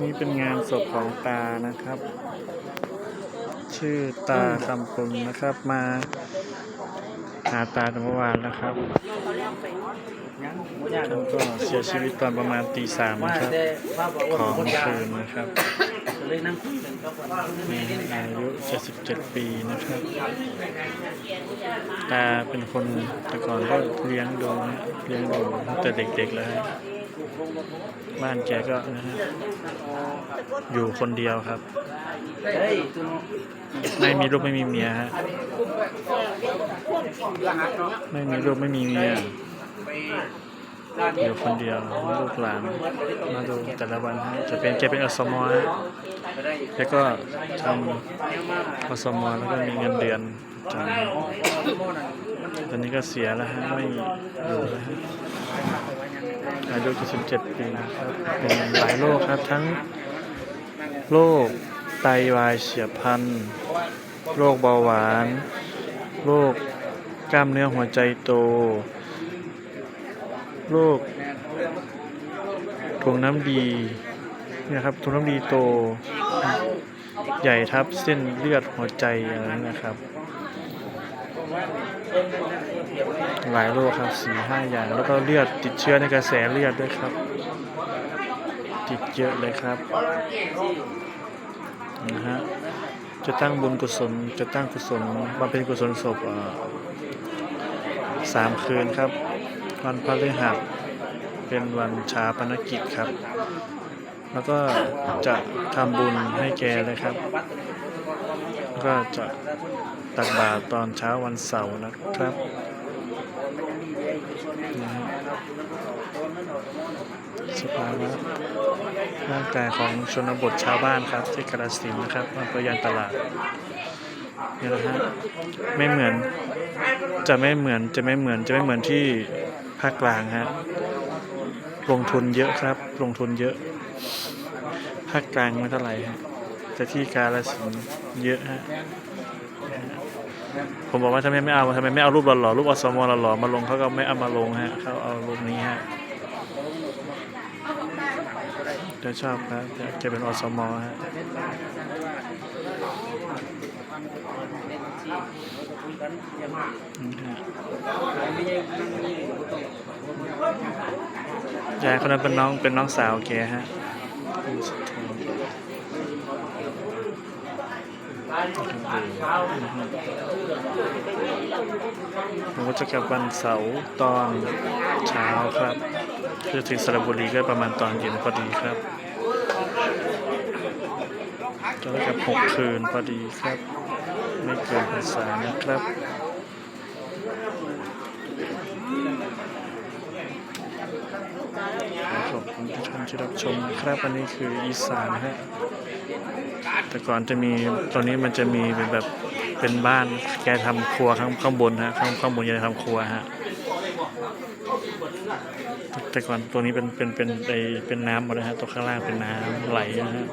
นี่เป็นงานศพของตานะครับ ชื่อตาคำปุนนะครับมาหาตาเมื่อวานนะครับแล้วก็เสียชีวิตตอนประมาณตีสามนะครับ ของเมื่อคืนนะครับเลยนั่งคุยกันก็ว่านี่อายุ 77 ปีนะครับ ตาเป็นคนแต่ก่อนก็เลี้ยงดูเลี้ยงดูตั้งแต่เด็กๆแล้ว บ้านแกก็นะฮะอยู่คนเดียวครับ ไม่มีลูกไม่มีเมียฮะไม่มีลูกไม่มีเมียอยู่คนเดียวลูกหลานมาดูแต่ละวันฮะจะเป็นแกเป็นอสมฮะไปได้แล้วก็ทำอสมแล้วก็มีเงินเดือนจำตอนนี้ก็เสียแล้วฮะไม่อยู่แล้วฮะ อายุ77 ปีนะครับเป็นหลายโรคครับทั้งโรคไตวายเฉียบพลันโรคเบาหวานโรคกล้ามเนื้อหัวใจโตโรคถุงน้ำดีนี่ยครับถุงน้ำดีโต ใหญ่ทับเส้นเลือดหัวใจอย่างนั้นนะครับ หลายโรคครับสี่ห้าอย่าง แล้วก็เลือดติดเชื้อในกระแสเลือดด้วยครับ ติดเยอะเลยครับนะฮะจะตั้งบุญกุศลจะตั้งกุศลบำเพ็ญกุศลศพสามคืนครับ วันพฤหัสเป็นวันชาปนกิจครับ แล้วก็จะทำบุญให้แกเลยครับ ก็จะ ตักบาตรตอนเช้าวันเสาร์นะครับนะฮะสภาวะร่างกายของชนบทชาวบ้านครับที่กระสินนะครับอำเภอยางตลาดนี่นะฮะไม่เหมือนจะไม่เหมือนจะไม่เหมือนจะไม่เหมือนที่ภาคกลางฮะลงทุนเยอะครับ ลงทุนเยอะภาคกลางไม่เท่าไหร่ฮะแต่ที่กาลสินเยอะฮะ ผมบอกว่าทำไมไม่เอาทำไมไม่เอารูปหล่อๆรูปอสมอหล่อๆมาลงเขาก็ไม่เอามาลงฮะเขาเอารูปนี้ฮะจะชอบครับจะจะเป็นอสมอฮะยายคนนั้นเป็นน้องเป็นน้องสาวแกฮะคุณสุดทอง ผมก็จะกลับวันเสาร์ตอนเช้าครับเพื่อถึงสระบุรีก็ประมาณตอนเย็นพอดีครับจะได้กลับหกคืนพอดีครับ ไม่เกินพรรษานะครับขอบ คุณทุกท่านที่รับชมนะครับอันนี้คืออีสานฮะแต่ก่อนจะมีตอนนี้มันจะมีเป็นแบบเป็นบ้านแกทำครัวข้างข้างบนฮะข้างข้างบนแกทำครัวฮะแต่ก่อนตัวนี้เป็นเป็นเป็นไอเป็นน้ำหมดนะฮะตัวข้างล่างเป็นน้ำไหลนะฮะ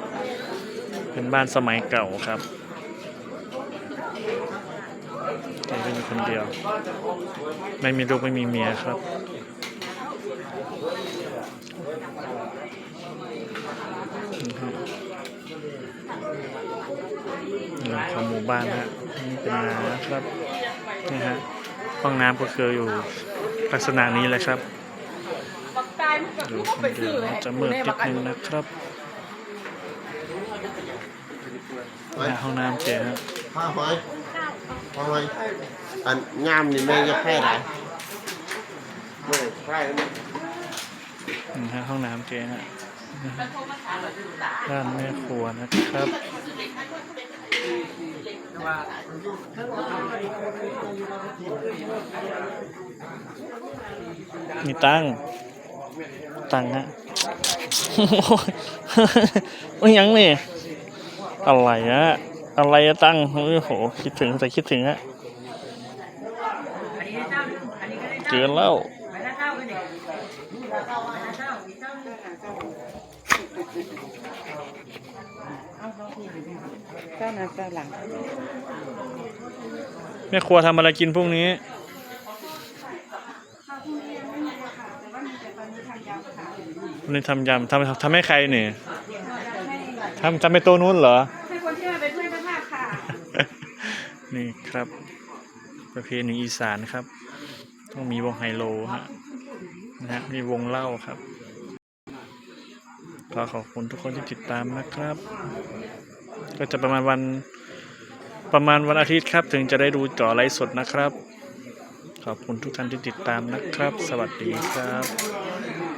เป็นบ้านสมัยเก่าครับแกเป็นคนเดียว ไม่มีลูกไม่มีเมียครับ ของหมู่บ้านฮะนี่เป็นนาครับนี่ฮะห้องน้ำก็คืออยู่ลักษณะนี้แหละครับดูคนเดินจะเมืดนิดนึงนะครับหห้องน้ำเจ๊ฮะห้าหอยห้าหอยอันงามนี่แม่จะแพ้ไหนไม่ใช่แล้ ฮะห้องน้ำเจ๋ฮะด้านแม่ครัวนะครับมีตังค์ตังค์ฮะโอ้ยยังนี่อะไรอะอะไรอะตังค์โอ้โห คิดถึงแต่คิดถึงฮะเกินแล้ว เจ้าหน้าเจ้าหลังแม่ครัวทำอะไรกินพรุ่งนี้ข้าวพรุ่งนี้ยังไม่มีเลยค่ะแต่ว่ามีแต่ตอนนี้ทำยำทำทำให้ใครเนี่ยทำทำให้ตัวนู้นเหรอ ให้คนที่มาเป็นเพื่อนกันมากค่ะ นี่ครับ ประเพณีอีสานครับ ต้องมีวงไฮโลฮะนะฮะมีวงเล่าครับ ก็ขอบคุณทุกคนที่ติดตามนะครับ ก็จะประมาณวันประมาณวันอาทิตย์ครับ ถึงจะได้ดูจอไลฟ์สดนะครับ ขอบคุณทุกท่านที่ติดตามนะครับ สวัสดีครับ